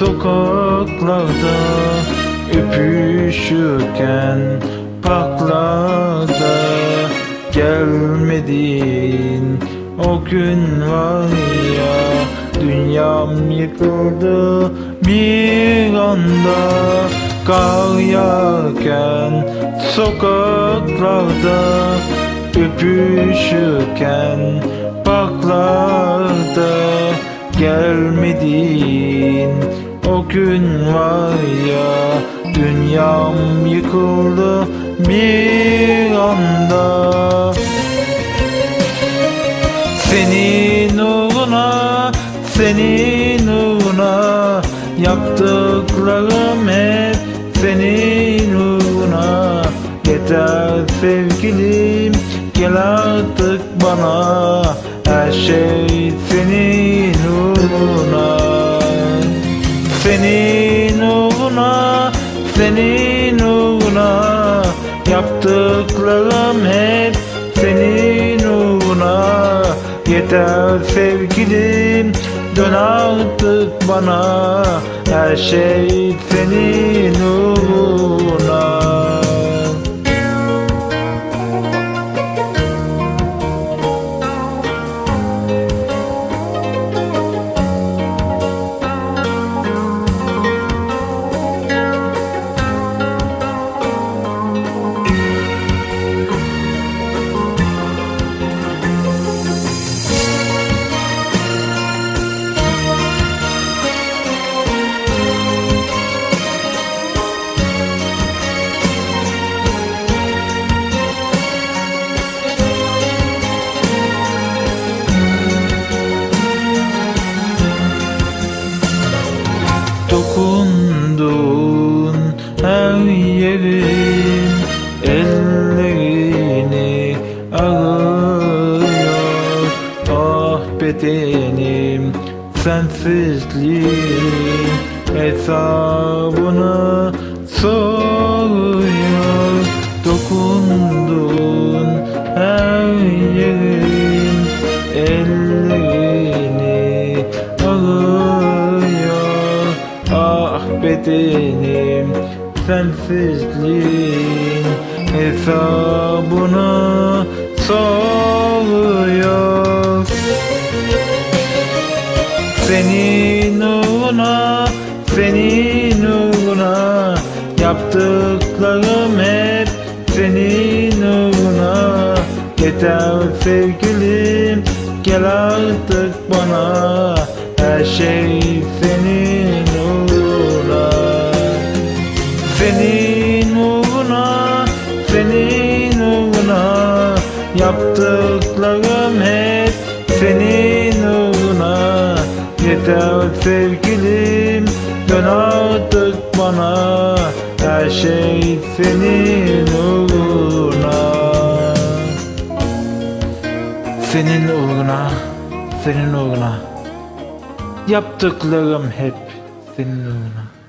sokaklarda öpüşürken parklarda gelmedin. O gün var ya dünyam yıkıldı bir anda. Kar yağarken sokaklarda öpüşürken parklarda gelmedin. O gün var ya dünyam yıkıldı bir anda senin uğruna senin uğruna yaptıklarım hep senin uğruna. Yeter sevgilim gel artık bana. Her şey yaptıklarım hep senin uğruna. Yeter sevgilim dön artık bana. Her şey senin uğruna bedenim sensizliğin hesabını soruyor dokundun her yerin ellerini arıyor Ah bedenim sensizliğin hesabını soruyor Senin uğruna, senin uğruna Yaptıklarım hep senin uğruna. Yeter sevgilim gel artık bana. Her şey senin uğruna. Senin uğruna, senin uğruna Yaptıklarım hep senin Yeter sevgilim dön artık bana. Her şey senin uğruna. Senin uğruna, senin uğruna. Yaptıklarım hep senin uğruna